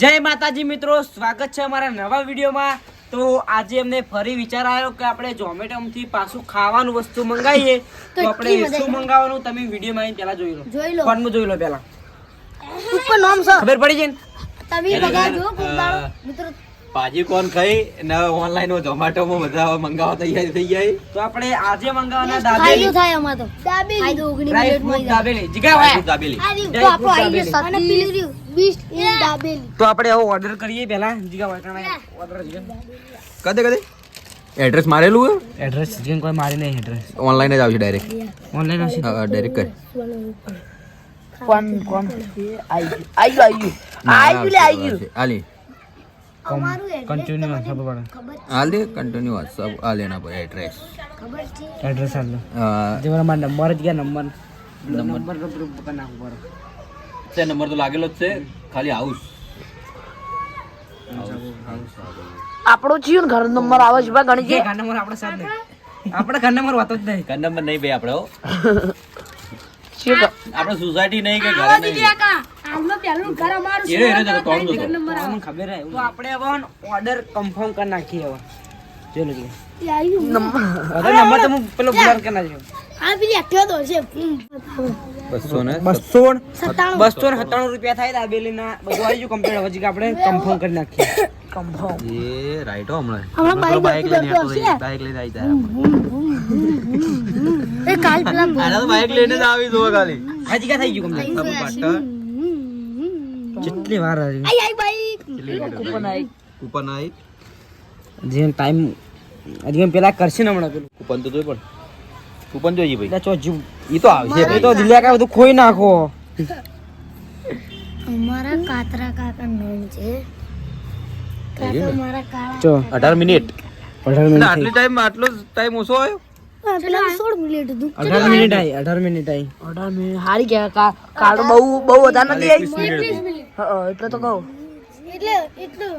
જય માતાજી મિત્રો સ્વાગત છે અમારા નવા વિડીયોમાં. તો આજે અમને ફરી વિચાર આવ્યો કે આપણે ઝોમેટોમાંથી પાછું ખાવાનું વસ્તુ મંગાવીએ. તો આપણે શું મંગાવવાનું તમે વિડીયોમાં આવીને પહેલા જોઈ લો. જોઈ લો. ફોનમાં જોઈ લો પહેલા. ઉપર નામ છે. ખબર પડી જઈને તમે બધા જો મિત્રો. ભાજી કોણ ખાઈ ને ઓનલાઈન ઝોમેટો માં બધા મંગાવવા તૈયાર થઈ જાય. તો આપણે આજે મંગાવવાના દાબેલી. થાય અમાર તો. ઓગણી ડ્રાય મિનિટ દાબેલી. જીગા ભાઈ દાબેલી. આ આપણો આઈ ગયો દાબેલી. અને પેલી રહ્યું. બીસ્ટ ઇન દાબેલી તો આપણે આવો ઓર્ડર કરીએ પહેલા. જીગા વાટણા ઓર્ડર કદે કદે? એડ્રેસ મારેલું એડ્રેસ જીગા કોઈ મારી નહીં એડ્રેસ ઓનલાઈન જ આવશે ડાયરેક્ટ ઓનલાઈન હશે ડાયરેક્ટ કર. કોણ કોણ આઈ આઈ આઈ આઈ આલી. આઈ કન્ટિન્યુ પડે. દે કન્ટિન્યુ સબ આ લેના પર એડ્રેસ ખબર છે? એડ્રેસ આલો જે મારા નંબર જ ગયા નંબર. નંબર. પર પડે. છે નંબર તો લાગેલો જ છે. ખાલી હાઉસ આપણો જીવન ઘર નંબર આવે છે ભાઈ ગણી જે ઘર નંબર આપણે સાથ નહીં. આપણે ઘર નંબર વાતો જ નહીં. ઘર નંબર નહીં ભાઈ આપણે આપણે સોસાયટી નહીં કે ઘર નહીં. ઘર અમારું ખબર તો આપણે હવે ઓર્ડર કન્ફર્મ કરી નાખીએ હવે. નંબર. તો હું પેલો કરી નાખ્યો આ પેલી એક્ટિવા તો છે બસો ને બસો બસો ને સત્તાણું રૂપિયા થાય દાબેલી ના બધું આવી ગયું કમ્પ્લીટ આપણે કન્ફર્મ કરી નાખીએ. એ રાઈટ હો હમણાં. હમણાં બાઈક બાઈક લઈને આવતો બાઈક લઈને આવી જાય એ કાલ પેલા આના બાઈક લઈને જ આવી જોવા ખાલી. હા જીગા થઈ ગયું કમ્પ્લીટ કેટલી વાર આવી? આઈ આઈ બાઈક કૂપન આવી? જે ટાઈમ હજી પેલા કરશે ને હમણાં પેલું. કૂપન તો જોઈ પણ. કૂપન જોઈએ ભાઈ. ચો જીવ. ઈ તો આવશે ભાઈ તો દિલ્યા કા બધું ખોઈ નાખો. અમારા કાતરા કાકા નામ છે. કાકા મારા કાળા ચો. અઢાર મિનિટ. અઢાર મિનિટ. આટલી ટાઈમ આટલો ટાઈમ ઓછો આવ્યો પેલા સોળ મિનિટ હતું. અઢાર મિનિટ આવી અઢાર મિનિટ આવી અઢાર મિનિટ. હારી ગયા બહુ બહુ વધારે નથી આવી? એટલે તો કહું. એટલે એટલું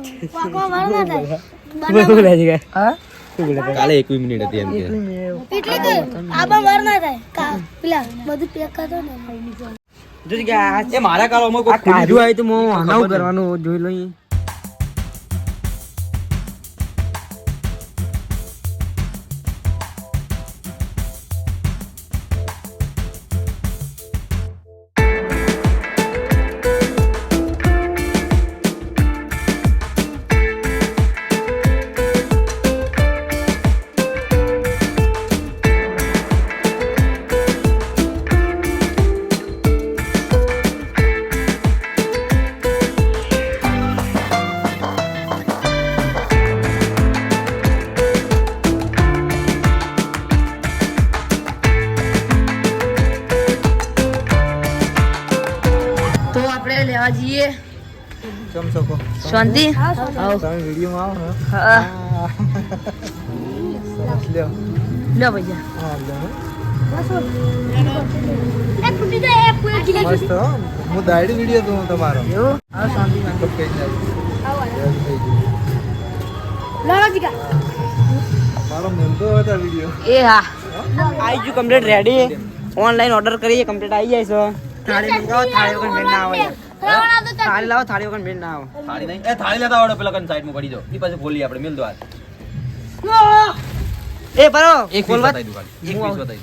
કાલે એકવી મિનિટ હતી એમ કે. એટલે કે આબા મારના થાય. કા પેલા બધું પેક કરતો ને. જો કે આ એ મારા કાળમાં આ કાઢ્યું આવ્યું તો હું આનાવું કરવાનું જોઈ લો જઈએ. શાંતિ? તમે વિડીયોમાં આવો હા? લ્યો. લ્યો ભૈયા. મસ્ત હું. દાડી વીડિયો જોઉં તમારો. એવું? હા શાંતિ. તો કઈ જાય. મારો મેલતો હતો વીડિયો એ હા. આવી ગયું કમ્પ્લીટ રેડી ઓનલાઈન ઓર્ડર કરીએ કમ્પ્લીટ આવી જાય છે. થાળી મંગાવો થાળી વગર ના આવે થાળી લાવો થાળી વગર મેળ ના આવે. થાળી નહીં. એ થાળી લેતા આવડે પેલા કન સાઈડમાં પડી દો ઈ પાસે ખોલી આપણે. મેલ દો એ બરો એક પીસ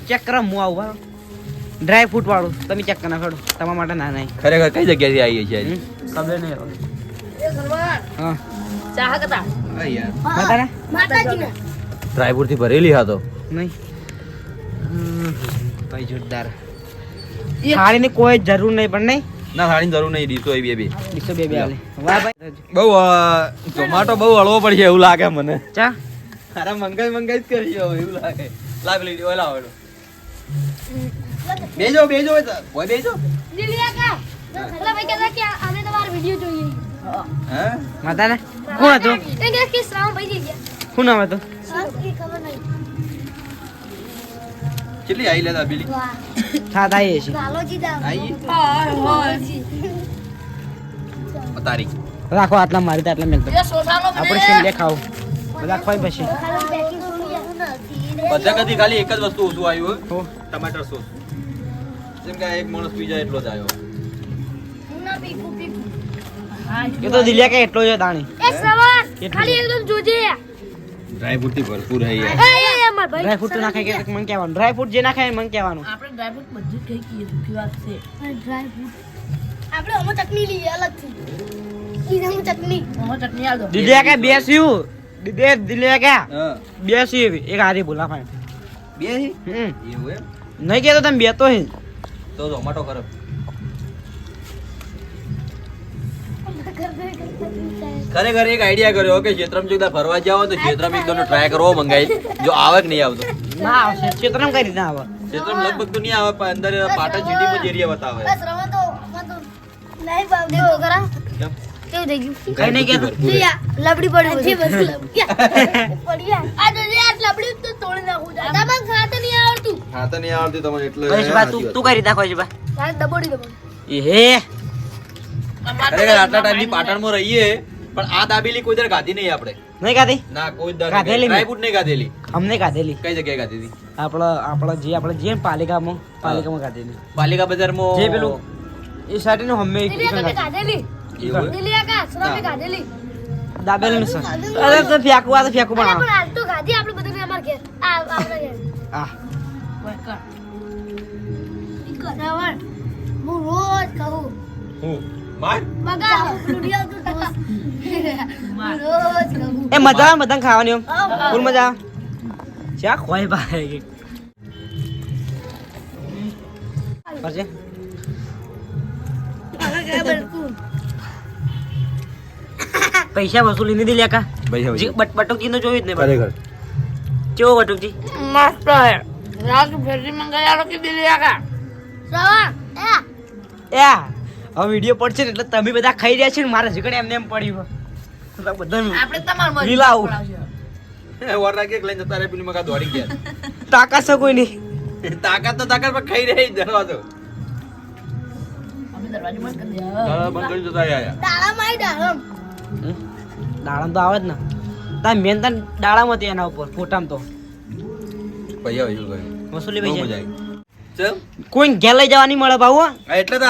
ચેક કરો હું આવું બરો. ડ્રાય ફ્રૂટ વાળું. તમે ચેક કરના ખડો તમારા માટે ના નહીં. ખરેખર કઈ જગ્યાથી આવી છે ખબર નહીં. હા. ચાહ કતા હા યાર. બતાને માતાજીના. ડ્રાયફ્રૂટથી ભરેલી હા તો. નહીં. ભાઈ જોરદાર. થાળીની કોઈ જરૂર નહીં પણ નહીં. ના થાળીની જરૂર નહીં ડીશો એ બે બે. એકસો બે બે આલે. વાહ ભાઈ. બહુ ઝોમાટો બહુ હળવો પડશે એવું લાગે મને. ચા? તારા મંગાઈ મંગાઈ જ કરી એવું લાગે. લાવ પેલી ઓલા આવડો બેજો બેજો હોય તો બેજો. દિલિયા કા? પેલા ભાઈ કહેતા કે અમે તમારો વિડિયો જોઈએ. હે? માતાને? કોણ હતું? કે કે શ્રાવણ ભાઈ ગયા. નામ હતું? ખબર નહીં. કેટલી આવી લેતા વાહ. થા થાય છે આવી તારીખ રાખો આટલા મારી તો આટલા મેલતો આપણે છેલ્લે ખાવું બધા ખવાય પછી બધા કદી ખાલી એક જ વસ્તુ ઓછું આવ્યું તો ટમાટર સોસ. જેમ કે એક માણસ પી જાય એટલો જ આવ્યો. હું ના પીકું પીકું એ તો દિલ્યા કે એટલો જ દાણી. ખાલી એકદમ જોજે. થી ભરપૂર હે યાર. માર ભાઈ ડ્રાયફ્રૂટ તો નાખે કે મને કહેવાનું. ડ્રાયફ્રૂટ જે નાખે મને કહેવાનું. આપણે ડ્રાયફ્રૂટ બધું જ ખાઈ કીએ વાત છે. ડ્રાય ફ્રૂટ આપણે ઓમો ચટણી લઈએ અલગથી. ઈ અમે ચટણી. ઓમો ચટણી આલ. દો દિલ્યા કે બેસ્યું? દીદી દિલ્યા કે બેસી બેસ્યું એક હારી બોલા ફાઈન બેસી હમ. એવું એમ? નહીં કહેતો તમે બેતો હે. તો ઝોમેટો કરો. ખરેખર એક આઈડિયા કર્યો કે ક્ષેત્રમ જો ફરવા જાવ તો ક્ષેત્રમ એકદમ ટ્રાય કરવો મંગાઈ જો આવે કે નહીં આવતો? ના આવશે. ક્ષેત્રમ કઈ રીતના આવે? ક્ષેત્રમ લગભગ તો નહીં આવે પણ અંદર પાટણ સિટીમાં જ એરિયા બતાવે. બસ રમો તો નહીં બાપ દેવો કરા? કેવું થઈ ગયું? કઈ નહીં કહેતો. લબડી પડી છે બસ પડી આ તો લે લબડી તો તોડી નાખું. તમને ખાતે નહીં આવડતું. હા તો નહીં આવડતી તમને એટલે કઈ બા તું તું કરી રીતના ખોઈ બા તારે દબોડી. દબો એ હે. ખરેખર આટલા ટાઈમથી પાટણમાં રહીએ પણ આ દાબેલી કોઈ દર ગાધી નહીં આપણે. નહીં ખાધી ના કોઈ દર ગાધેલી મેં. ડ્રાયફ્રૂટ નહીં. ગાધેલી. અમને ખાધેલી કઈ જગ્યાએ ગાધી હતી આપણા આપણા જે આપણે જે પાલિકામાં પાલિકામાં ખાધેલી પાલિકા બજારમાં જે પેલું એ સાઈડનું. હમે સરામે કાઢેલી દાબેલનું સર અરે તો ફેંકવું આ તો ફેંકવું અરે પણ પણ તો ગાધી આપણે બધાને અમાર ઘેર. આ આપણા ઘેર. આ. શ્રવણ. હું રોજ કહું. હું? માર? મગા લુડિયા એ મજા આવે બધાને ખાવાની એમ. ફૂલ મજા આવે. ચા ખોય ભાઈ. બરકું પૈસા વસૂલી નહીં દિલ્યા કા? ભાઈ જી, બટ બટુકજી નો જોયું જ નહીં કેવો બટુકજી? મસ્ત હે રાત ફેરી મંગાયા કે દીધી એ એ હવે વીડિયો પડશે ને એટલે તમે બધા ખાઈ રહ્યા છે ને મારે જીગણ એમને એમ પડ્યું તો બધા આપણે તમારું લાગે કે લઈને જતા રહે પેલી મકા દોડી ગયા. તાકાત છે કોઈ નહીં તાકાત તો તાકાત પણ ખાઈ રહી દરવાજો. બંધ કરી દે બંધ કરી જતા રહ્યા દાડા માઈ દાડમ હમ? દાડામાં તો આવે જ ને. તાર મેન તાર દાડામાં હતી એના ઉપર ફોટામાં તો. પૈયા વસૂલ પૈસા કોઈ ઘેર લઈ જવા નહીં મળે ભાવ એટલે તો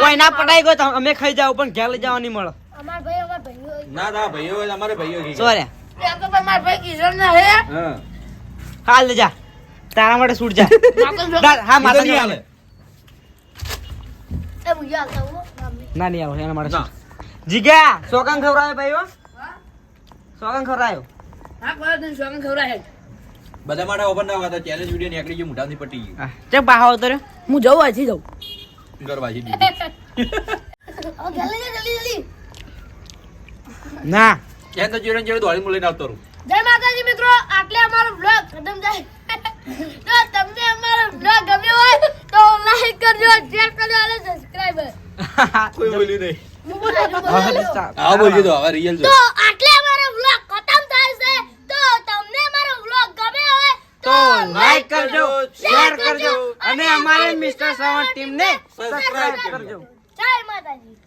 કોઈ ના પટાઈ ગયો તો અમે ખાઈ જાવ પણ ઘેર લઈ જવા નહીં મળે. અમાર ભાઈ અમાર ભાઈઓ ના ના ભાઈઓ અમારે ભાઈઓ સોરે. ત્યાં તો તમારા ભાઈ કિશન ના હે હા. હાલ લે જા. તારા માટે છૂટ જા. હા ઈ નહીં હાલે. ના નહીં આવે એના માટે જીગા સોકાન ખવડાયો ભાઈઓ? સોકાન હા કોઈ ખવડાય બધા માટે ઓપન ના હતા ચેલેન્જ વિડિયો નીકળી ગયો મોઢાથી પટી ગયું. ચેક બાહો આવતો હું જઉં અહીંથી જઉં. ઘર વાજી દીધું. હવે ઘેર લઈ જા જલ્દી જલ્દી. ના. ત્યાં તો જીરણ જીરણ દોડી લઈને આવતો રહું? જય માતાજી મિત્રો. આટલે અમારો બ્લોગ ખતમ જાય તો તમને અમારો બ્લોગ ગમ્યો હોય તો લાઈક કરજો શેર કરજો અને સબસ્ક્રાઇબ કોઈ બોલ્યું નહીં. હું બોલું છું, બોલો. હા બોલજો તો હવે રિયલ તો આટલે અમારો બ્લોગ ખતમ થાય છે તો તમને અમારો બ્લોગ ગમ્યો હોય તો લાઈક કરજો શેર કરજો અને અમારે મિસ્ટર શ્રવણ ટીમ ને સબસ્ક્રાઇબ કરજો. જય માતાજી.